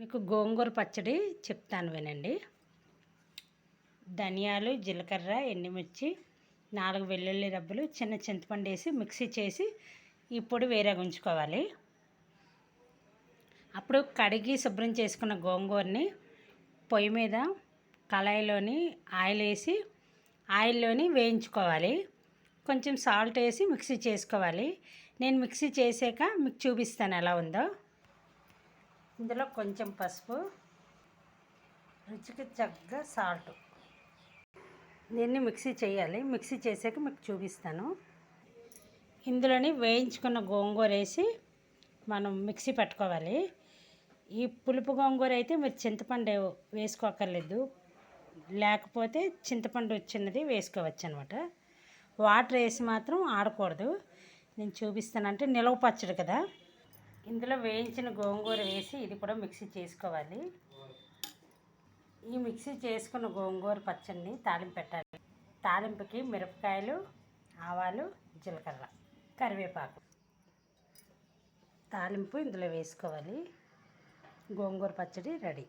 మీకు గోంగూర పచ్చడి చెప్తాను వినండి. ధనియాలు జీలకర్ర ఎండుమిర్చి నాలుగు వెల్లుల్లి రబ్బలు చిన్న చింతపండు వేసి మిక్సీ చేసి ఈ పొడి వేరే ఉంచుకోవాలి. అప్పుడు కడిగి శుభ్రం చేసుకున్న గోంగూరని పొయ్యి మీద కళాయిలోని ఆయిల్ వేసి ఆయిల్లోని వేయించుకోవాలి. కొంచెం సాల్ట్ వేసి మిక్సీ చేసుకోవాలి. నేను మిక్సీ చేసాక మీకు చూపిస్తాను ఎలా ఉందో. ఇందులో కొంచెం పసుపు రుచికి తగ్గ సాల్ట్. దీన్ని మిక్సీ చేయాలి. మిక్సీ చేసాక మీకు చూపిస్తాను. ఇందులోని వేయించుకున్న గోంగూర వేసి మనం మిక్సీ పట్టుకోవాలి. ఈ పులుపు గోంగూర అయితే మీరు చింతపండు వేసుకోక్కర్లేదు. లేకపోతే చింతపండు వచ్చినది వేసుకోవచ్చు అనమాట వాటర్ వేసి మాత్రం ఆడకూడదు. నేను చూపిస్తానంటే నిలవ పచ్చడి కదా. ఇందులో వేయించిన గోంగూర వేసి ఇది కూడా మిక్సీ చేసుకోవాలి. ఈ మిక్సీ చేసుకున్న గోంగూర పచ్చడిని తాలింపు పెట్టాలి. తాలింపుకి మిరపకాయలు ఆవాలు జీలకర్ర కరివేపాకు. తాలింపు ఇందులో వేసుకోవాలి. గోంగూర పచ్చడి రెడీ.